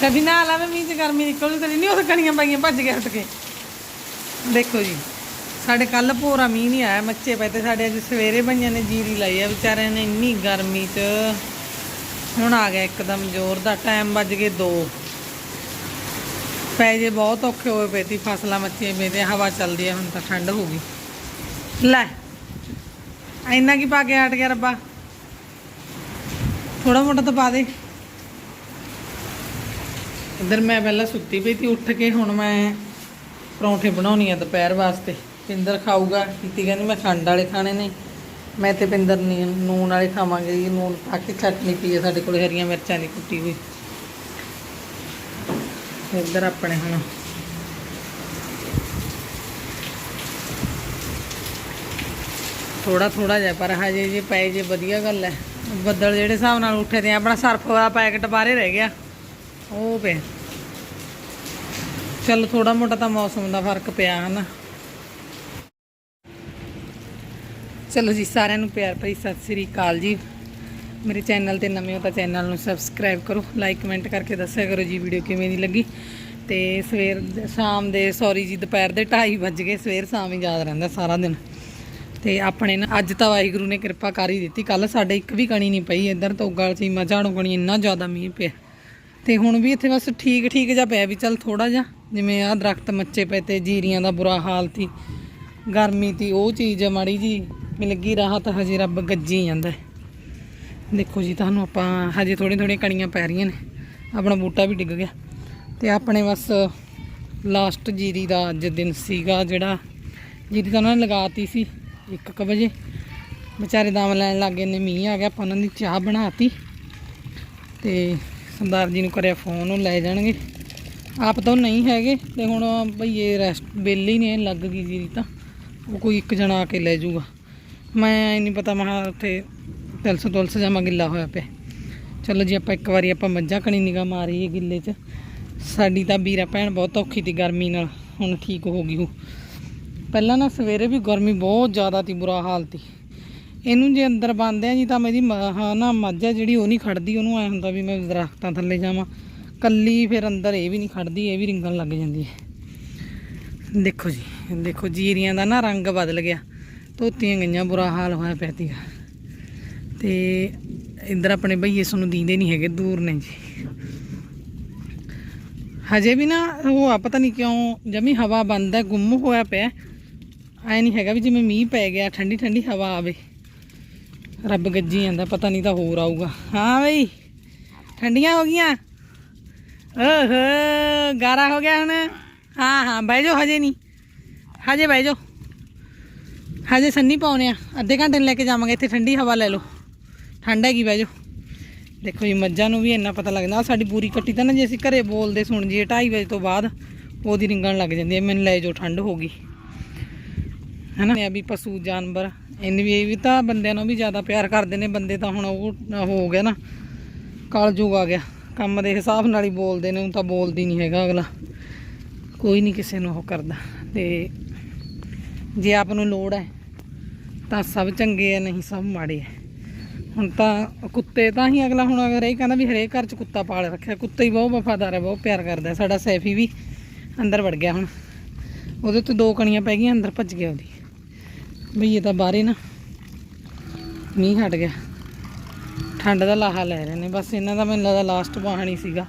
ਕਦੀ ਨਾ ਲਾਵੇ ਮੀਂਹ ਚ ਗਰਮੀ ਨਿਕਲੂ ਕਦੀ ਨਹੀਂ, ਉਹ ਕਣੀਆਂ ਪਾਈਆਂ ਭੱਜ ਕੇ ਹਟ ਕੇ। ਦੇਖੋ ਜੀ, ਸਾਡੇ ਕੱਲ ਭੋਰਾ ਮੀਂਹ ਨਹੀਂ ਆਇਆ ਮੱਚੇ ਪਏ ਤੇ ਸਾਡੇ ਅੱਜ ਸਵੇਰੇ ਬਈਆਂ ਨੇ ਜੀਰੀ ਲਾਈ ਆ, ਵਿਚਾਰਿਆਂ ਨੇ ਇੰਨੀ ਗਰਮੀ 'ਚ। ਹੁਣ ਆ ਗਿਆ ਇੱਕਦਮ ਜ਼ੋਰ ਦਾ, ਟਾਈਮ ਵੱਜ ਗਏ 2 ਪੈ ਜੇ ਬਹੁਤ ਔਖੇ ਹੋਏ ਪਏ ਤੀ ਫਸਲਾਂ ਮੱਚੀਆਂ ਪਈਆਂ ਹਵਾ ਚੱਲਦੀ ਆ, ਹੁਣ ਤਾਂ ਠੰਡ ਹੋ ਗਈ। ਲੈ, ਇੰਨਾ ਕੀ ਪਾ ਕੇ ਹਟ ਗਿਆ ਰੱਬਾ? ਥੋੜਾ ਮੋਟਾ ਤਾਂ ਪਾ ਦੇ। ਇੱਧਰ ਮੈਂ ਪਹਿਲਾਂ ਸੁੱਤੀ ਪਈ ਸੀ, ਉੱਠ ਕੇ ਹੁਣ ਮੈਂ ਪਰੌਂਠੇ ਬਣਾਉਣੀ ਆ ਦੁਪਹਿਰ ਵਾਸਤੇ। ਪਿੰਦਰ ਖਾਊਗਾ, ਕੀਤੀ ਕਹਿੰਦੀ ਮੈਂ ਖੰਡ ਵਾਲੇ ਖਾਣੇ ਨੇ। ਮੈਂ ਤੇ ਪਿੰਦਰ ਨੇ, ਨੂਨ ਵਾਲੇ ਖਾਵਾਂਗੇ ਜੀ, ਨੂਨ ਪਾ ਕੇ ਚਟਨੀ ਪੀ ਹੈ ਸਾਡੇ ਕੋਲ, ਹਰੀਆਂ ਮਿਰਚਾਂ ਦੀ ਕੁੱਟੀ ਹੋਈ। ਇੱਧਰ ਆਪਣੇ ਹੁਣ। ਥੋੜਾ ਥੋੜਾ ਜਿਹਾ, ਪਰ ਹਜੇ ਜੇ ਪਏ ਜੇ, ਵਧੀਆ ਗੱਲ ਹੈ ਬੱਦਲ ਜਿਹੜੇ ਹਿਸਾਬ ਨਾਲ ਉੱਠੇ ਤੇ ਆਪਣਾ ਸਰਫ ਦਾ ਪੈਕਟ ਬਾਹਰੇ ਰਹਿ ਗਿਆ। ਉਹ ਪਿਆ। ਚਲ ਥੋੜਾ ਮੋਟਾ ਤਾਂ ਮੌਸਮ ਦਾ ਫ਼ਰਕ ਪਿਆ ਹਨਾ। ਚਲੋ ਜੀ, ਸਾਰਿਆਂ ਨੂੰ ਪਿਆਰ ਭਰੀ ਸਤਿ ਸ੍ਰੀ ਅਕਾਲ ਜੀ। ਮੇਰੇ ਚੈਨਲ ਤੇ ਨਵੇਂ ਹੋ ਤਾਂ ਚੈਨਲ ਨੂੰ ਸਬਸਕ੍ਰਾਈਬ ਕਰੋ, ਲਾਈਕ, ਕਮੈਂਟ ਕਰਕੇ ਦੱਸਿਆ ਕਰੋ ਜੀ ਵੀਡੀਓ ਕਿਵੇਂ ਦੀ ਲੱਗੀ। ਤੇ ਸਵੇਰ ਸ਼ਾਮ ਦੇ ਸੌਰੀ ਜੀ, ਦੁਪਹਿਰ ਦੇ 2:30 ਵੱਜ ਗਏ, ਸਵੇਰ ਸ਼ਾਮ ਹੀ ਯਾਦ ਰਹਿੰਦਾ ਸਾਰਾ ਦਿਨ। ਤੇ ਆਪਣੇ ਨਾ, ਅੱਜ ਤਾਂ ਵਾਹਿਗੁਰੂ ਨੇ ਕਿਰਪਾ ਕਰ ਹੀ ਦਿੱਤੀ ਕੱਲ ਸਾਡੇ ਇੱਕ ਵੀ ਕਣੀ ਨਹੀਂ ਪਈ, ਇੱਧਰ ਤੋਂ ਗਲ ਚੀਮਾ ਝਾੜੂ ਕਣੀ ਇੰਨਾ ਜ਼ਿਆਦਾ ਮੀਂਹ ਪਿਆ। ਤੇ ਹੁਣ ਵੀ ਇੱਥੇ ਬਸ ਠੀਕ ਠੀਕ ਜਿਹਾ ਪਿਆ ਵੀ ਚੱਲ ਥੋੜਾ ਜਿਹਾ, ਜਿਵੇਂ ਆਹ ਦਰਖਤ ਮੱਚੇ ਪਏ ਤੇ ਜੀਰੀਆਂ ਦਾ ਬੁਰਾ ਹਾਲ ਸੀ। ਗਰਮੀ ਤੀ ਉਹ ਚੀਜ਼ ਮਾੜੀ ਜੀ ਮਿਲ ਗਈ, ਰਾਹਤ ਹਜੇ ਰੱਬ ਗੱਜੀ ਜਾਂਦਾ। ਦੇਖੋ ਜੀ, ਤੁਹਾਨੂੰ ਆਪਾਂ ਹਜੇ ਥੋੜੀ ਥੋੜੀਆਂ ਕਣੀਆਂ ਪੈ ਰਹੀਆਂ ਨੇ, ਆਪਣਾ ਬੂਟਾ ਵੀ ਡਿੱਗ ਗਿਆ। ਤੇ ਆਪਣੇ ਬਸ ਲਾਸਟ ਜੀਰੀ ਦਾ ਅੱਜ ਦਿਨ ਸੀਗਾ ਜਿਹੜਾ, ਜੀਰੀ ਤਾਂ ਉਹਨਾਂ ਨੇ ਲਗਾਤੀ ਸੀ 1:00 ਵਜੇ। ਵਿਚਾਰੇ ਦਾਮ ਲੈਣ ਲੱਗੇ ਨੇ, ਮੀਂਹ ਆ ਗਿਆ, ਆਪਾਂ ਉਹਨਾਂ ਦੀ ਚਾਹ ਬਣਾਤੀ। ਤੇ ਸਰਦਾਰ ਜੀ ਨੂੰ ਕਰਿਆ ਫੋਨ, ਉਹ ਲੈ ਜਾਣਗੇ। ਆਪ ਤਾਂ ਉਹ ਨਹੀਂ ਹੈਗੇ, ਤੇ ਹੁਣ ਭਈਏ ਰੈਸਟ ਬੇਲੀ ਨੇ ਲੱਗ ਗਈ ਜੀਰੀ ਤਾਂ ਉਹ ਕੋਈ ਇੱਕ ਜਣਾ ਆ ਕੇ ਲੈ ਜਾਊਗਾ। ਮੈਂ ਨਹੀਂ ਪਤਾ ਮਹਾ ਉੱਥੇ ਤਿਲਸ ਤੁਲਸ ਜਮਾ ਗਿੱਲਾ ਹੋਇਆ ਪਿਆ। ਚਲੋ ਜੀ, ਆਪਾਂ ਇੱਕ ਵਾਰੀ ਆਪਾਂ ਮੱਝਾਂ ਕਣੀ ਨਿਗਾ ਮਾਰੀਏ ਗਿੱਲੇ 'ਚ। ਸਾਡੀ ਤਾਂ ਵੀਰਾ ਭੈਣ ਬਹੁਤ ਔਖੀ ਤੀ ਗਰਮੀ ਨਾਲ, ਹੁਣ ਠੀਕ ਹੋ ਗਈ ਉਹ। ਪਹਿਲਾਂ ਨਾ ਸਵੇਰੇ ਵੀ ਗਰਮੀ ਬਹੁਤ ਜ਼ਿਆਦਾ ਤੀ, ਬੁਰਾ ਹਾਲ ਤੀ। ਇਹਨੂੰ ਜੇ ਅੰਦਰ ਬੰਨਦੇ ਆ ਜੀ ਤਾਂ ਮੇਰੀ ਮ- ਹਾਂ ਨਾ ਮੱਝ ਆ ਜਿਹੜੀ ਉਹ ਨਹੀਂ ਖੜਦੀ, ਉਹਨੂੰ ਐ ਹੁੰਦਾ ਵੀ ਮੈਂ ਦਰਖਤਾਂ ਥੱਲੇ ਜਾਵਾਂ। ਕੱਲੀ ਫਿਰ ਅੰਦਰ ਇਹ ਵੀ ਨਹੀਂ ਖੜਦੀ, ਇਹ ਵੀ ਰਿੰਗਣ ਲੱਗ ਜਾਂਦੀ ਹੈ। ਦੇਖੋ ਜੀ, ਦੇਖੋ ਜੀਰੀਆਂ ਦਾ ਨਾ ਰੰਗ ਬਦਲ ਗਿਆ। ਧੋਤੀਆਂ ਗਈਆਂ, ਬੁਰਾ ਹਾਲ ਹੋਇਆ ਪਿਆ ਤੀਗਾ ਤੇ ਇੱਧਰ ਆਪਣੇ ਭਈਏ ਸਾਨੂੰ ਦੀਂਦੇ ਨਹੀਂ ਹੈਗੇ, ਦੂਰ ਨੇ ਜੀ। ਹਜੇ ਵੀ ਨਾ ਉਹ ਆ, ਪਤਾ ਨਹੀਂ ਕਿਉਂ ਜਮੀ ਹਵਾ ਬੰਦ ਹੈ, ਗੁੰਮ ਹੋਇਆ ਪਿਆ। ਐ ਨਹੀਂ ਹੈਗਾ ਵੀ ਜਿਵੇਂ ਮੀਂਹ ਪੈ ਗਿਆ ਠੰਡੀ ਠੰਡੀ ਹਵਾ ਆਵੇ। ਰੱਬ ਗੱਜੀ ਜਾਂਦਾ, ਪਤਾ ਨਹੀਂ ਤਾਂ ਹੋਰ ਆਊਗਾ। ਹਾਂ ਬਈ, ਠੰਡੀਆਂ ਹੋ ਗਈਆਂ। ਓਹੋ, ਗਾਰਾ ਹੋ ਗਿਆ ਹੁਣ। ਹਾਂ ਹਾਂ, ਬਹਿ ਜਾਓ, ਹਜੇ ਨਹੀਂ। ਹਜੇ ਬਹਿ ਜਾਓ। ਹਜੇ ਸੰਨੀ ਪਾਉਨੇ ਆ। ਅੱਧੇ ਘੰਟੇ ਨੂੰ ਲੈ ਕੇ ਜਾਵਾਂਗੇ, ਇੱਥੇ ਠੰਡੀ ਹਵਾ ਲੈ ਲਓ। ਠੰਡ ਹੈਗੀ, ਬਹਿ ਜਾਓ। ਦੇਖੋ ਜੀ, ਮੱਝਾਂ ਨੂੰ ਵੀ ਇੰਨਾ ਪਤਾ ਲੱਗਦਾ। ਸਾਡੀ ਪੂਰੀ ਕੱਟੀ ਤਾਂ ਨਾ ਜੇ ਅਸੀਂ ਘਰੇ ਬੋਲਦੇ ਸੁਣ ਜੀਏ 2:30 ਵਜੇ ਤੋਂ ਬਾਅਦ ਉਹਦੀ ਰਿੰਗਣ ਲੱਗ ਜਾਂਦੀ ਹੈ। ਮੈਨੂੰ ਲੈ ਜਾਓ, ਠੰਡ ਹੋ ਗਈ। ਹਨਾ? ਇਹ ਵੀ ਪਸ਼ੂ, ਜਾਨਵਰ ਇਹਨ ਵੀ ਇਹ ਵੀ ਤਾਂ ਬੰਦਿਆਂ ਨੂੰ ਵੀ ਜ਼ਿਆਦਾ ਪਿਆਰ ਕਰਦੇ ਨੇ ਬੰਦੇ ਤਾਂ ਹੁਣ ਉਹ ਹੋ ਗਿਆ ਨਾ, ਕਲਯੁਗ ਆ ਗਿਆ। ਕੰਮ ਦੇ ਹਿਸਾਬ ਨਾਲ ਹੀ ਬੋਲਦੇ ਨੇ ਉਹ ਤਾਂ ਬੋਲਦੀ ਨਹੀਂ ਹੈਗਾ ਅਗਲਾ। ਕੋਈ ਨਹੀਂ ਕਿਸੇ ਨੂੰ ਉਹ ਕਰਦਾ। ਤੇ ਜੇ ਆਪ ਨੂੰ ਲੋੜ ਹੈ, ਤਾਂ ਸਭ ਚੰਗੇ ਆ, ਨਹੀਂ ਸਭ ਮਾੜੇ ਆ। ਹੁਣ ਤਾਂ ਕੁੱਤੇ ਤਾਂ ਹੀ ਅਗਲਾ ਹੁਣ ਅਗਰ ਇਹ ਕਹਿੰਦਾ ਵੀ ਹਰੇਕ ਘਰ ਚ ਕੁੱਤਾ ਪਾਲ ਰੱਖਿਆ, ਕੁੱਤਾ ਹੀ ਬਹੁਤ ਵਫਾਦਾਰ ਹੈ, ਬਹੁਤ ਪਿਆਰ ਕਰਦਾ। ਸਾਡਾ ਸੈਫੀ ਵੀ ਅੰਦਰ ਵੜ ਗਿਆ ਹੁਣ। ਉਹਦੇ ਤੋਂ ਦੋ ਕਣੀਆਂ ਪੈ ਗਈਆਂ, ਅੰਦਰ ਭੱਜ ਗਿਆ ਉਹਦੀ। ਬਈ ਇਹ ਤਾਂ ਬਾਹਰੇ ਨਾ ਮੀਂਹ ਹਟ ਗਿਆ। ਠੰਡ ਦਾ ਲਾਹਾ ਲੈ ਰਹੇ ਨੇ। ਬਸ ਇਹਨਾਂ ਦਾ ਮੈਨੂੰ ਲੱਗਦਾ ਲਾਸਟ ਵਾਹਣ ਹੀ ਸੀਗਾ।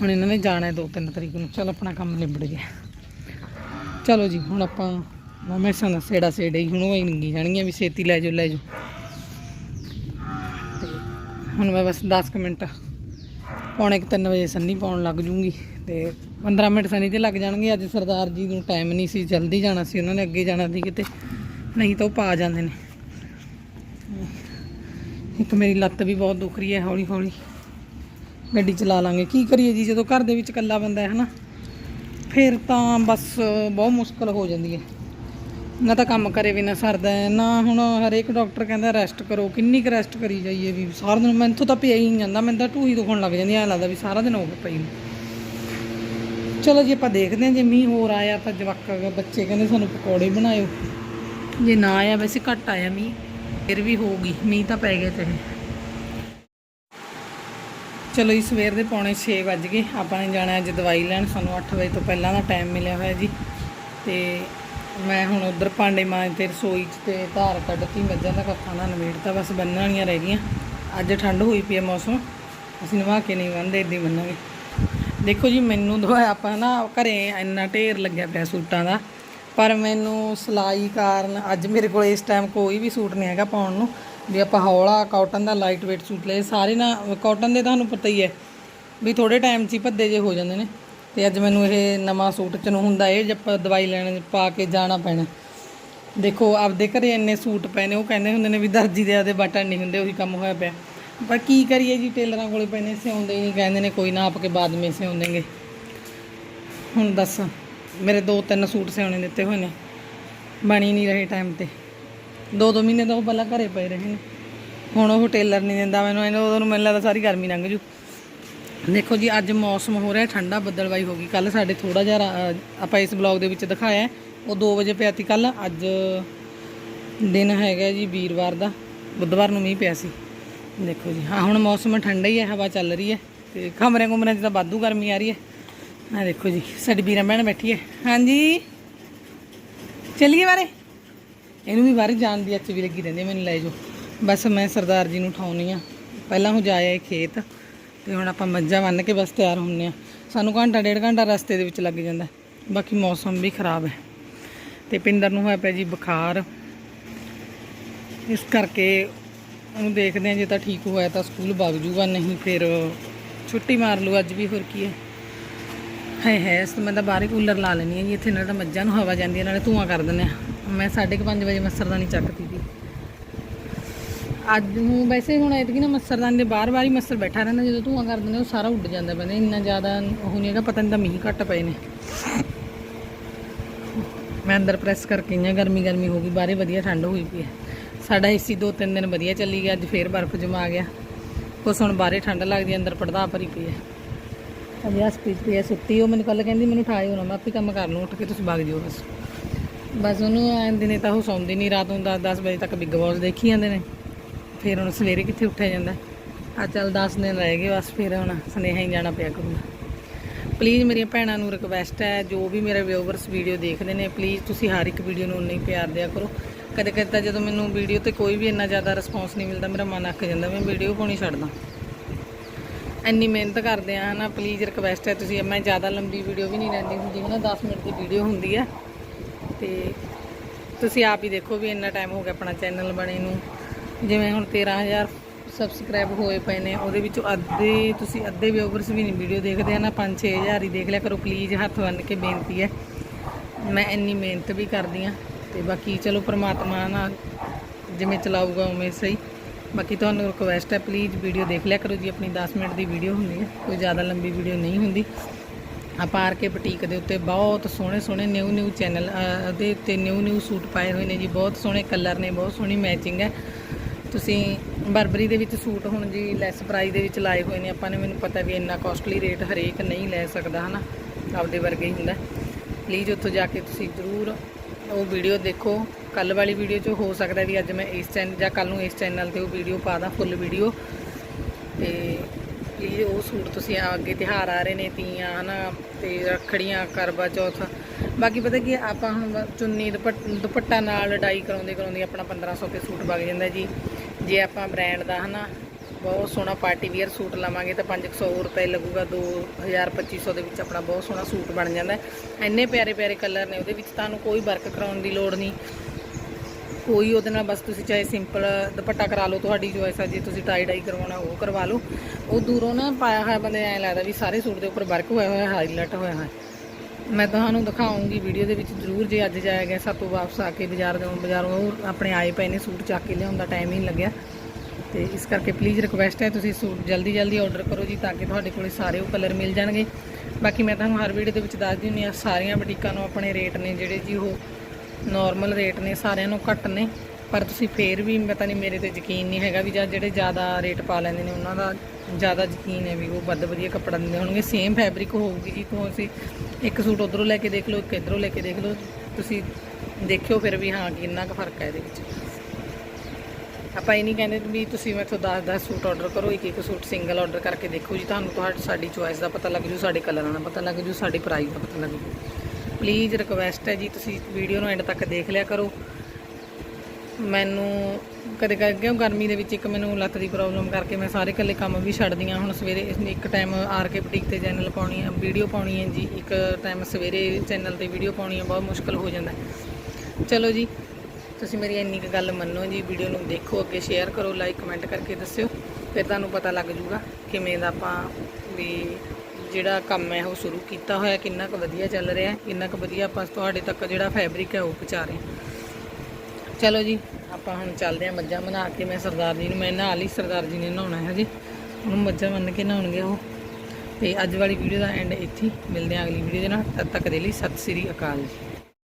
ਹੁਣ ਇਹਨਾਂ ਨੇ ਜਾਣਾ ਹੈ 2-3 ਤਰੀਕ ਨੂੰ। ਚਲ ਆਪਣਾ ਕੰਮ ਨਿਬੜ ਗਿਆ। ਚਲੋ ਜੀ, ਹੁਣ ਆਪਾਂ ਮੈਸਾਂ ਦਾ ਸੇੜਾ ਸੇੜੇ ਹੀ। ਹੁਣ ਉਹ ਹੀ ਨੰਗੀ ਜਾਣਗੀਆਂ ਵੀ ਛੇਤੀ ਲੈ ਜਾਓ ਲੈ ਜਾਓ। ਤੇ ਹੁਣ ਮੈਂ ਬਸ 10 ਕੁ ਮਿੰਟ, ਪੌਣੇ 3 ਵਜੇ ਸੰਨੀ ਪਾਉਣ ਲੱਗ ਜੂੰਗੀ। ਤੇ 15 ਮਿੰਟ ਸੰਨੀ ਤੇ ਲੱਗ ਜਾਣਗੇ। ਅੱਜ ਸਰਦਾਰ ਜੀ ਨੂੰ ਟਾਈਮ ਨਹੀਂ ਸੀ, ਜਲਦੀ ਜਾਣਾ ਸੀ। ਉਹਨਾਂ ਨੇ ਅੱਗੇ ਜਾਣਾ ਸੀ ਕਿਤੇ। ਨਹੀਂ ਤਾਂ ਉਹ ਪਾ ਜਾਂਦੇ ਨੇ। ਇੱਕ ਮੇਰੀ ਲੱਤ ਵੀ ਬਹੁਤ ਦੁਖ ਰਹੀ ਹੈ, ਹੌਲੀ ਹੌਲੀ। ਗੱਡੀ ਚਲਾ ਲਾਂਗੇ। ਕੀ ਕਰੀਏ ਜੀ, ਜਦੋਂ ਘਰ ਦੇ ਵਿੱਚ ਇਕੱਲਾ ਬੰਦਾ ਹੈ ਹਨਾ, ਫਿਰ ਤਾਂ ਬਸ ਬਹੁਤ ਮੁਸ਼ਕਲ ਹੋ ਜਾਂਦੀ ਹੈ। ਨਾ ਤਾਂ ਕੰਮ ਕਰੇ ਵੀ ਨਾ ਸਰਦਾ ਨਾ ਹੁਣ ਹਰੇਕ ਡਾਕਟਰ ਕਹਿੰਦਾ ਰੈਸਟ ਕਰੋ, ਕਿੰਨੀ ਕੁ ਰੈਸਟ ਕਰੀ ਜਾਈਏ ਵੀ, ਸਾਰਾ ਦਿਨ ਮੈਂ ਇੱਥੋਂ ਤਾਂ ਪਿਆ ਹੀ ਨਹੀਂ ਜਾਂਦਾ, ਮੈਨੂੰ ਤਾਂ ਢੂਹੀ ਦੁਖਣ ਲੱਗ ਜਾਂਦੀ, ਐ ਲੱਗਦਾ ਵੀ ਸਾਰਾ ਦਿਨ ਹੋ ਗਿਆ ਪਈ ਨੂੰ। ਚਲੋ ਜੀ, ਆਪਾਂ ਦੇਖਦੇ ਹਾਂ, ਜੇ ਮੀਂਹ ਹੋਰ ਆਇਆ ਤਾਂ ਜਵਾਕ, ਬੱਚੇ ਕਹਿੰਦੇ ਸਾਨੂੰ ਪਕੌੜੇ ਬਣਾਇਓ। ਜੇ ਨਾ ਆਇਆ ਵੈਸੇ ਘੱਟ ਆਇਆ ਮੀਂਹ, ਫਿਰ ਵੀ ਹੋਊਗੀ ਮੀਂਹ ਤਾਂ ਪੈ ਗਿਆ ਤੇ। ਚਲੋ ਜੀ, ਸਵੇਰ ਦੇ ਪੌਣੇ 6 ਵੱਜ ਗਏ, ਆਪਾਂ ਨੇ ਜਾਣਾ ਅੱਜ ਦਵਾਈ ਲੈਣ, ਸਾਨੂੰ 8 ਵਜੇ ਤੋਂ ਪਹਿਲਾਂ ਦਾ ਟਾਈਮ ਮਿਲਿਆ ਹੋਇਆ ਜੀ। ਤੇ ਮੈਂ ਹੁਣ ਉਧਰ ਭਾਂਡੇ ਮਾਂਜ ਤੇ ਰਸੋਈ 'ਚ ਤੇ ਧਾਰ ਕੱਢਤੀ ਮੱਝਾਂ ਦਾ ਕੱਖਾਂ ਦਾ ਨਵੇੜਤਾ ਬਸ ਬੰਨਣ ਵਾਲੀਆਂ ਰਹਿ ਗਈਆਂ। ਅੱਜ ਠੰਡ ਹੋਈ ਪਈ ਹੈ ਮੌਸਮ, ਅਸੀਂ ਨਵਾ ਕੇ ਨਹੀਂ ਬੰਨਦੇ ਇੱਦਾਂ ਹੀ ਬੰਨਾਂਗੇ। ਦੇਖੋ ਜੀ, ਮੈਨੂੰ ਦਵਾਇਆ ਆਪਾਂ ਨਾ ਘਰੇ ਇੰਨਾ ਢੇਰ ਲੱਗਿਆ ਪਿਆ ਸੂਟਾਂ ਦਾ ਪਰ ਮੈਨੂੰ ਸਿਲਾਈ ਕਾਰਨ ਅੱਜ ਮੇਰੇ ਕੋਲ ਇਸ ਟਾਈਮ ਕੋਈ ਵੀ ਸੂਟ ਨਹੀਂ ਹੈਗਾ ਪਾਉਣ ਨੂੰ। ਵੀ ਆਪਾਂ ਹੌਲਾ ਕਾਟਨ ਦਾ ਲਾਈਟ weight ਸੂਟ ਲਏ। ਸਾਰੇ ਨਾ ਕਾਟਨ ਦੇ ਤੁਹਾਨੂੰ ਪਤਾ ਹੀ ਹੈ ਵੀ ਥੋੜੇ ਟਾਈਮ 'ਚ ਹੀ ਭੱਦੇ ਜੇ ਹੋ ਜਾਂਦੇ ਨੇ। ਤੇ ਅੱਜ ਮੈਨੂੰ ਇਹ ਨਵਾਂ ਸੂਟ ਚ ਹੁੰਦਾ, ਇਹ ਜੇ ਦਵਾਈ ਲੈਣ ਪਾ ਕੇ ਜਾਣਾ ਪੈਣਾ। ਦੇਖੋ, ਆਪਦੇ ਘਰੇ ਇੰਨੇ ਸੂਟ ਪਏ ਨੇ, ਉਹ ਕਹਿੰਦੇ ਹੁੰਦੇ ਨੇ ਵੀ ਦਰਜੀ ਦੇ ਆਦੇ ਬਟਨ ਨਹੀਂ ਹੁੰਦੇ, ਉਹੀ ਕੰਮ ਹੋਇਆ ਪਿਆ। ਪਰ ਕੀ ਕਰੀਏ ਜੀ, ਟੇਲਰਾਂ ਕੋਲੇ ਪਏ ਨੇ ਸਿਉਂਦੇ ਹੀ ਨਹੀਂ, ਕਹਿੰਦੇ ਨੇ ਕੋਈ ਨਾ ਆਪਕੇ ਬਾਅਦ ਮੇ ਸਿਉਂ ਦੇਂਗੇ ਹੁਣ ਦੱਸ। ਮੇਰੇ ਦੋ ਤਿੰਨ ਸੂਟ ਸਿਉਣੇ ਦਿੱਤੇ ਹੋਏ ਨੇ। ਬਣੀ ਨਹੀਂ ਰਹੇ ਟਾਈਮ ਤੇ। ਦੋ ਦੋ ਮਹੀਨੇ ਤੋਂ ਉਹ ਪਹਿਲਾਂ ਘਰੇ ਪਏ ਰਹੇ ਨੇ। ਹੁਣ ਉਹ ਟੇਲਰ ਨਹੀਂ ਦਿੰਦਾ ਮੈਨੂੰ, ਇਹਨੂੰ ਉਹਨੂੰ ਮੈਨੂੰ ਲੱਗਦਾ ਸਾਰੀ ਗਰਮੀ ਲੰਘ ਜੂ। ਦੇਖੋ ਜੀ, ਅੱਜ ਮੌਸਮ ਹੋ ਰਿਹਾ, ਠੰਡਾ ਬੱਦਲਵਾਈ ਹੋ ਗਈ। ਕੱਲ ਸਾਡੇ ਥੋੜਾ ਜਿਹਾ ਆਪਾਂ ਇਸ ਬਲੌਗ ਦੇ ਵਿੱਚ ਦਿਖਾਇਆ। ਉਹ 2 ਵਜੇ ਪਿਆ ਸੀ ਕੱਲ ਅੱਜ ਦਿਨ ਹੈਗਾ ਜੀ ਵੀਰਵਾਰ ਦਾ। ਬੁੱਧਵਾਰ ਨੂੰ ਮੀਂਹ ਪਿਆ ਸੀ। ਦੇਖੋ ਜੀ, ਹਾਂ, ਹੁਣ ਮੌਸਮ ਠੰਡਾ ਹੀ ਹੈ, ਹਵਾ ਚੱਲ ਰਹੀ ਹੈ। ਤੇ ਕਮਰੇ ਕੁਮਰਿਆਂ 'ਚ ਤਾਂ ਵਾਧੂ ਗਰਮੀ ਆ ਰਹੀ ਹੈ। ਆ ਦੇਖੋ ਜੀ, ਸਾਡੀ ਵੀਰਾਂ ਭੈਣ ਬੈਠੀ ਹੈ। ਹਾਂਜੀ। ਚੱਲੀਏ ਬਾਰੇ ਇਹਨੂੰ ਵੀ ਬਾਰੇ ਜਾਣ ਦੀ ਅੱਛ ਵੀ ਲੱਗੀ ਰਹਿੰਦੀ ਮੈਨੂੰ ਲੈ ਜਾਓ। ਬਸ ਮੈਂ ਸਰਦਾਰ ਜੀ ਨੂੰ ਉਠਾਉਣੀ ਆ। ਪਹਿਲਾਂ ਉਹ ਜਾਇਆ ਖੇਤ, ਤੇ ਹੁਣ ਆਪਾਂ ਮੱਝਾਂ ਬੰਨ ਕੇ ਬਸ ਤਿਆਰ ਹੁੰਨੇ ਆ। ਸਾਨੂੰ ਘੰਟਾ, ਡੇਢ ਘੰਟਾ ਰਸਤੇ ਦੇ ਵਿੱਚ ਲੱਗ ਜਾਂਦਾ ਬਾਕੀ ਮੌਸਮ ਵੀ ਖਰਾਬ ਹੈ। ਤੇ ਪਿੰਦਰ ਨੂੰ ਹੋਇਆ ਪਿਆ ਜੀ ਬੁਖਾਰ। ਇਸ ਕਰਕੇ ਉਹਨੂੰ ਦੇਖਦੇ ਆ ਜੇ ਤਾਂ ਠੀਕ ਹੋਇਆ ਤਾਂ ਸਕੂਲ ਵਗ ਜੂਗਾ, ਨਹੀਂ ਫਿਰ ਛੁੱਟੀ ਮਾਰ ਲੂ ਅੱਜ ਵੀ ਹੋਰ ਕੀ ਹੈ। ਹੈ ਹੈ ਇਸ ਤੋਂ ਮੈਂ ਤਾਂ ਬਾਹਰ ਹੀ ਕੂਲਰ ਲਾ ਲੈਣੀ ਹੈ ਜੀ ਇੱਥੇ ਨਾਲ ਤਾਂ ਮੱਝਾਂ ਨੂੰ ਹਵਾ ਜਾਂਦੀ ਹੈ ਨਾਲੇ ਧੂਆਂ ਕਰ ਦਿੰਦੇ ਆ ਮੈਂ 5:30 ਵਜੇ ਮੱਛਰਦਾਨੀ ਚੱਕਦੀ ਸੀ। ਅੱਜ ਨੂੰ ਵੈਸੇ ਹੁਣ ਐਤਕੀ ਨਾ ਮੱਛਰਦਾਨੀ ਦੇ ਬਾਹਰ ਬਾਹਰ ਹੀ ਮੱਛਰ ਬੈਠਾ ਰਹਿੰਦਾ ਜਦੋਂ ਧੂਆਂ ਕਰ ਦਿੰਦੇ ਉਹ ਸਾਰਾ ਉੱਡ ਜਾਂਦਾ ਬੰਦੇ ਇੰਨਾ ਜ਼ਿਆਦਾ ਉਹ ਨਹੀਂ ਹੈਗਾ ਪਤਾ ਨਹੀਂ ਤਾਂ ਮੀਂਹ ਘੱਟ ਪਏ ਨੇ। ਮੈਂ ਅੰਦਰ ਪ੍ਰੈਸ ਕਰਕੇ ਆਈ ਹਾਂ ਗਰਮੀ ਗਰਮੀ ਹੋ ਗਈ ਬਾਹਰੇ ਵਧੀਆ ਠੰਡ ਹੋਈ ਪਈ ਹੈ। ਸਾਡਾ ਏਸੀ ਦੋ ਤਿੰਨ ਦਿਨ ਵਧੀਆ ਚੱਲੀ ਗਿਆ ਅੱਜ ਫੇਰ ਬਰਫ਼ ਜਮਾ ਗਿਆ। ਕੁਛ ਹੁਣ ਬਾਹਰੇ ਠੰਡ ਲੱਗਦੀ ਹੈ, ਅੰਦਰ ਪੜਦਾ ਭਰੀ ਪਈ ਹੈ। ਅਜੇ ਹਸਪੀਟ ਪਈ ਹੈ ਸੁੱਤੀ, ਉਹ ਮੈਨੂੰ ਕੱਲ ਕਹਿੰਦੀ ਮੈਨੂੰ ਠਾਇਓ ਨਾ, ਮੈਂ ਆਪੇ ਕੰਮ ਕਰ ਲੂੰ ਉੱਠ ਕੇ ਤੁਸੀਂ ਵਗ ਜਿਓ ਬਸ। ਬਸ ਉਹਨੂੰ ਐਂ ਦਿਨੇ ਤਾਂ ਉਹ ਸੌਂਦੀ ਨਹੀਂ ਰਾਤ ਨੂੰ 10 10 ਵਜੇ ਤੱਕ ਬਿੱਗ ਬੌਸ ਦੇਖੀ ਜਾਂਦੇ ਨੇ। ਫਿਰ ਹੁਣ ਸਵੇਰੇ ਕਿੱਥੇ ਉੱਠਿਆ ਜਾਂਦਾ? ਆ ਚੱਲ 10 ਦਿਨ ਰਹਿ ਗਏ ਬਸ, ਫਿਰ ਹੁਣ ਸੁਨੇਹਾ ਹੀ ਜਾਣਾ ਪਿਆ ਕਰੂਗਾ। ਪਲੀਜ਼ ਮੇਰੀਆਂ ਭੈਣਾਂ ਨੂੰ ਰਿਕਵੈਸਟ ਹੈ, ਜੋ ਵੀ ਮੇਰੇ ਵਿਊਵਰਸ ਵੀਡੀਓ ਦੇਖਦੇ ਨੇ ਪਲੀਜ਼ ਤੁਸੀਂ ਹਰ ਇੱਕ ਵੀਡੀਓ ਨੂੰ ਉਨਾ ਹੀ ਪਿਆਰ ਦਿਆ ਕਰੋ। ਕਦੇ ਕਦੇ ਤਾਂ ਜਦੋਂ ਮੈਨੂੰ ਵੀਡੀਓ ਤੇ ਕੋਈ ਵੀ ਇੰਨਾ ਜ਼ਿਆਦਾ ਰਿਸਪੌਂਸ ਨਹੀਂ ਮਿਲਦਾ, ਮੇਰਾ ਮਨ ਅੱਕ ਜਾਂਦਾ, ਮੈਂ ਵੀਡੀਓ ਪਾਉਣੀ ਛੱਡਦਾ? ਇੰਨੀ ਮਿਹਨਤ ਕਰਦੇ ਆ, ਹਨਾ ਪਲੀਜ਼ ਰਿਕਵੈਸਟ ਹੈ ਤੁਸੀਂ, ਮੈਂ ਜ਼ਿਆਦਾ ਲੰਬੀ ਵੀਡੀਓ ਵੀ ਨਹੀਂ ਰਹਿੰਦੀ ਹੁੰਦੀ, ਹਨਾ 10 ਮਿੰਟ ਦੀ ਵੀਡੀਓ ਹੁੰਦੀ ਹੈ ਤੇ ਤੁਸੀਂ ਆਪ ਹੀ ਦੇਖੋ ਵੀ ਇੰਨਾ ਟਾਈਮ ਹੋ ਗਿਆ ਆਪਣਾ ਚੈਨਲ ਬਣੇ ਨੂੰ। ਜਿਵੇਂ ਹੁਣ 13000 ਸਬਸਕ੍ਰਾਈਬ ਹੋਏ ਪਏ ਨੇ, ਉਹਦੇ ਵਿੱਚੋਂ ਅੱਧੇ, ਤੁਸੀਂ ਅੱਧੇ ਵਿਊਵਰਸ ਵੀ ਨਹੀਂ ਵੀਡੀਓ ਦੇਖਦੇ ਆ ਨਾ 5-6000 ਹੀ ਦੇਖ ਲਿਆ ਕਰੋ ਪਲੀਜ਼ ਹੱਥ ਬੰਨ ਕੇ ਬੇਨਤੀ ਹੈ। ਮੈਂ ਇੰਨੀ ਮਿਹਨਤ ਵੀ ਕਰਦੀ ਆ, ਤੇ ਬਾਕੀ ਚਲੋ ਪ੍ਰਮਾਤਮਾ ਨਾਲ ਜਿਵੇਂ ਚਲਾਊਗਾ ਉਵੇਂ ਸਹੀ। ਬਾਕੀ ਤੁਹਾਨੂੰ ਰਿਕੁਐਸਟ ਹੈ ਪਲੀਜ਼ ਵੀਡੀਓ ਦੇਖ ਲਿਆ ਕਰੋ ਜੀ, ਆਪਣੀ 10 ਮਿੰਟ ਦੀ ਵੀਡੀਓ ਹੁੰਦੀ ਹੈ। ਕੋਈ ਜ਼ਿਆਦਾ ਲੰਬੀ ਵੀਡੀਓ ਨਹੀਂ ਹੁੰਦੀ। ਆਪਾਂ ਆਰ ਕੇ ਬੁਟੀਕ ਦੇ ਉੱਤੇ ਬਹੁਤ ਸੋਹਣੇ ਸੋਹਣੇ ਨਿਊ ਨਿਊ ਚੈਨਲ ਦੇ ਉੱਤੇ ਨਿਊ ਨਿਊ ਸੂਟ ਪਾਏ ਹੋਏ ਨੇ ਜੀ। ਬਹੁਤ ਸੋਹਣੇ ਕਲਰ ਨੇ, ਬਹੁਤ ਸੋਹਣੀ ਮੈਚਿੰਗ ਹੈ। ਤੁਸੀਂ ਬਰਬਰੀ ਦੇ ਵਿੱਚ ਸੂਟ ਹੁਣ ਜੀ ਲੈਸ ਪ੍ਰਾਈਸ ਦੇ ਵਿੱਚ ਲਾਏ ਹੋਏ ਨੇ। ਆਪਾਂ ਨੇ ਮੈਨੂੰ ਪਤਾ ਵੀ ਇੰਨਾ ਕਾਸਟਲੀ ਰੇਟ ਹਰੇਕ ਨਹੀਂ ਲੈ ਸਕਦਾ, ਹਨਾ? ਆਪਦੇ ਵਰਗੇ ਹੀ ਹੁੰਦਾ। ਪਲੀਜ਼ ਉੱਥੋਂ ਜਾ ਕੇ ਤੁਸੀਂ ਜ਼ਰੂਰ ਉਹ ਵੀਡੀਓ ਦੇਖੋ। ਕੱਲ ਵਾਲੀ ਵੀਡੀਓ 'ਚ ਹੋ ਸਕਦਾ ਵੀ ਅੱਜ ਮੈਂ ਇਸ ਚੈਨਲ ਜਾਂ ਕੱਲ ਨੂੰ ਇਸ ਚੈਨਲ ਤੇ ਉਹ ਵੀਡੀਓ ਪਾ ਦਾਂ ਫੁੱਲ ਵੀਡੀਓ ਤੇ ਪਲੀਜ਼ ਉਹ ਸੂਟ ਤੁਸੀਂ ਅੱਗੇ ਤਿਉਹਾਰ ਆ ਰਹੇ ਨੇ, ਤੀਆਂ, ਹਨਾ, ਤੇ ਰੱਖੜੀਆਂ, ਕਰਵਾ ਚੌਥ। ਬਾਕੀ ਪਤਾ ਕੀ ਆਪਾਂ ਹੁਣ ਚੁੰਨੀ ਦੁਪੱਟ- ਦੁਪੱਟਾ ਨਾਲ ਡਾਈ ਕਰਾਉਂਦੇ ਕਰਾਉਂਦੇ ਆਪਣਾ 1500 ਤੇ ਸੂਟ ਵਗ ਜਾਂਦਾ ਜੀ। ਜੇ ਆਪਾਂ ਬ੍ਰਾਂਡ ਦਾ, ਹਨਾ, ਬਹੁਤ ਸੋਹਣਾ ਪਾਰਟੀ ਵੀਅਰ ਸੂਟ ਲਵਾਂਗੇ ਤਾਂ 500 ਰੁਪਏ ਲੱਗੂਗਾ 2000 2500 ਦੇ ਵਿੱਚ ਆਪਣਾ ਬਹੁਤ ਸੋਹਣਾ ਸੂਟ ਬਣ ਜਾਂਦਾ। ਹੈ। ਇੰਨੇ ਪਿਆਰੇ ਪਿਆਰੇ ਕਲਰ ਨੇ, ਉਹਦੇ ਵਿੱਚ ਤੁਹਾਨੂੰ ਕੋਈ ਵਰਕ ਕਰਾਉਣ ਦੀ ਲੋੜ ਨਹੀਂ। ਕੋਈ ਉਹਦੇ ਨਾਲ ਬਸ ਤੁਸੀਂ ਚਾਹੇ ਸਿੰਪਲ ਦੁਪੱਟਾ ਕਰਾ ਲਓ, ਤੁਹਾਡੀ ਚੋਇਸ ਆ ਜੇ ਤੁਸੀਂ ਟਾਈ ਡਾਈ ਕਰਵਾਉਣਾ, ਉਹ ਕਰਵਾ ਲਓ। ਉਹ ਦੂਰੋਂ ਨਾ ਪਾਇਆ ਹੋਇਆ ਬੰਦੇ ਐਂ ਲੱਗਦਾ ਵੀ ਸਾਰੇ ਸੂਟ ਦੇ ਉੱਪਰ ਵਰਕ ਹੋਇਆ ਹੋਇਆ ਹਾਈਲਾਈਟ ਹੋਇਆ ਹੋਇਆ। ਮੈਂ ਤੁਹਾਨੂੰ ਦਿਖਾਉਂਗੀ ਵੀਡੀਓ ਦੇ ਵਿੱਚ ਜ਼ਰੂਰ ਜੇ ਅੱਜ ਜਾਇਆ ਗਿਆ ਸਾਤੋਂ ਵਾਪਸ ਆ ਕੇ ਬਾਜ਼ਾਰ ਦੇ ਬਾਜ਼ਾਰੋਂ ਆਪਣੇ ਆਏ ਪਏ ਨੇ ਸੂਟ ਚੱਕ ਕੇ ਲਿਆਉਣ ਦਾ ਟਾਈਮ ਹੀ ਨਹੀਂ ਲੱਗਿਆ। ਤੇ ਇਸ ਕਰਕੇ ਪਲੀਜ਼ ਰਿਕਵੈਸਟ ਹੈ, ਤੁਸੀਂ ਸੂਟ ਜਲਦੀ ਜਲਦੀ ਆਰਡਰ ਕਰੋ ਜੀ, ਤਾਂ ਕਿ ਤੁਹਾਡੇ ਕੋਲੇ ਸਾਰੇ ਉਹ ਕਲਰ ਮਿਲ ਜਾਣਗੇ। ਬਾਕੀ ਮੈਂ ਤੁਹਾਨੂੰ ਹਰ ਵੀਡੀਓ ਦੇ ਵਿੱਚ ਦੱਸਦੀ ਹੁੰਦੀ ਆ ਸਾਰੀਆਂ ਬਟੀਕਾਂ ਨੂੰ ਆਪਣੇ ਰੇਟ ਨੇ ਜਿਹੜੇ ਜੀ ਉਹ ਨਾਰਮਲ ਰੇਟ ਨੇ, ਸਾਰਿਆਂ ਨੂੰ ਘੱਟ ਨੇ। ਪਰ ਤੁਸੀਂ ਫੇਰ ਵੀ ਪਤਾ ਨਹੀਂ ਮੇਰੇ ਤੇ ਯਕੀਨ ਨਹੀਂ ਹੈਗਾ ਵੀ ਜਾਂ ਜਿਹੜੇ ਜ਼ਿਆਦਾ ਰੇਟ ਪਾ ਲੈਂਦੇ ਨੇ, ਉਹਨਾਂ ਦਾ ਜ਼ਿਆਦਾ ਯਕੀਨ ਹੈ ਵੀ ਉਹ ਵੱਧ ਵਧੀਆ ਕੱਪੜਾ ਦਿੰਦੇ ਹੋਣਗੇ। ਸੇਮ ਫੈਬਰਿਕ ਹੋਊਗੀ ਜੀ ਤੁਸੀਂ ਇੱਕ ਸੂਟ ਉਧਰੋਂ ਲੈ ਕੇ ਦੇਖ ਲਓ, ਇੱਕ ਇਧਰੋਂ ਲੈ ਕੇ ਦੇਖ ਲਓ। ਤੁਸੀਂ ਦੇਖਿਓ ਫਿਰ ਵੀ ਹਾਂ, ਕਿੰਨਾ ਕੁ ਫ਼ਰਕ ਹੈ ਇਹਦੇ ਵਿੱਚ। ਆਪਾਂ ਇਹ ਨਹੀਂ ਕਹਿੰਦੇ ਵੀ ਤੁਸੀਂ ਮੈਥੋਂ 10-10 ਸੂਟ ਆਰਡਰ ਕਰੋ, ਇੱਕ ਇੱਕ ਸੂਟ ਸਿੰਗਲ ਆਰਡਰ ਕਰਕੇ ਦੇਖੋ ਜੀ। ਤੁਹਾਨੂੰ ਤੁਹਾਡੀ, ਸਾਡੀ ਚੁਆਇਸ ਦਾ ਪਤਾ ਲੱਗ ਜੂ, ਸਾਡੇ ਕਲਰਾਂ ਦਾ ਪਤਾ ਲੱਗ ਜੂ, ਸਾਡੇ ਪ੍ਰਾਈਸ ਦਾ ਪਤਾ ਲੱਗ ਜੂ। ਪਲੀਜ਼ ਰਿਕਵੈਸਟ ਹੈ ਜੀ, ਤੁਸੀਂ ਵੀਡੀਓ ਨੂੰ ਐਂਡ ਤੱਕ ਦੇਖ ਲਿਆ ਕਰੋ। ਮੈਨੂੰ ਕਦੇ ਕਰਕੇ ਗਰਮੀ ਦੇ ਵਿੱਚ ਇੱਕ ਮੈਨੂੰ ਲੱਤ ਦੀ ਪ੍ਰੋਬਲਮ ਕਰਕੇ ਮੈਂ ਸਾਰੇ ਇਕੱਲੇ ਕੰਮ ਵੀ ਛੱਡਦੀ ਛੱਡਦੀਆਂ ਹੁਣ ਸਵੇਰੇ ਇੱਕ ਟਾਈਮ ਆਰ ਕੇ ਬੁਟੀਕ ਤੇ ਚੈਨਲ ਪਾਉਣੀ ਹੈ ਵੀਡੀਓ ਪਾਉਣੀ ਹੈ ਜੀ। ਇੱਕ ਟਾਈਮ ਸਵੇਰੇ ਚੈਨਲ ਤੇ ਵੀਡੀਓ ਪਾਉਣੀ ਆ, ਬਹੁਤ ਮੁਸ਼ਕਲ ਹੋ ਜਾਂਦਾ ਚਲੋ ਜੀ, ਤੁਸੀਂ ਮੇਰੀ ਇੰਨੀ ਕੁ ਗੱਲ ਮੰਨੋ ਜੀ ਵੀਡੀਓ ਨੂੰ ਦੇਖੋ, ਅੱਗੇ ਸ਼ੇਅਰ ਕਰੋ ਲਾਈਕ ਕਮੈਂਟ ਕਰਕੇ ਦੱਸਿਓ, ਫਿਰ ਤੁਹਾਨੂੰ ਪਤਾ ਲੱਗ ਜੂਗਾ ਕਿਵੇਂ ਦਾ ਆਪਾਂ ਵੀ ਜਿਹੜਾ ਕੰਮ ਹੈ ਉਹ ਸ਼ੁਰੂ ਕੀਤਾ ਹੋਇਆ ਕਿੰਨਾ ਕੁ ਵਧੀਆ ਚੱਲ ਰਿਹਾ ਹੈ, ਕਿੰਨਾ ਕੁ ਵਧੀਆ ਆਪਾਂ ਤੁਹਾਡੇ ਤੱਕ ਜਿਹੜਾ ਫੈਬਰਿਕ ਹੈ ਉਹ ਪਹੁੰਚਾ ਰਹੇ ਹਾਂ। ਚਲੋ ਜੀ ਆਪਾਂ ਹੁਣ ਚੱਲਦੇ ਹਾਂ ਮੱਝਾਂ ਬਣਾ ਕੇ। ਮੈਂ ਸਰਦਾਰ ਜੀ ਨੂੰ ਮੈਂ ਨਹਾ ਲਈ ਸਰਦਾਰ ਜੀ ਨੇ ਨਹਾਉਣਾ ਹੈ ਜੀ। ਉਹਨੂੰ ਮੱਝਾਂ ਬੰਨ ਕੇ ਨਹਾਉਣਗੇ ਉਹ। ਤੇ ਅੱਜ ਵਾਲੀ ਵੀਡੀਓ ਦਾ ਐਂਡ ਇੱਥੇ ਮਿਲਦੇ ਹਾਂ ਅਗਲੀ ਵੀਡੀਓ ਦੇ ਨਾਲ। ਤਦ ਤੱਕ ਦੇ ਲਈ ਸਤਿ ਸ੍ਰੀ ਅਕਾਲ ਜੀ।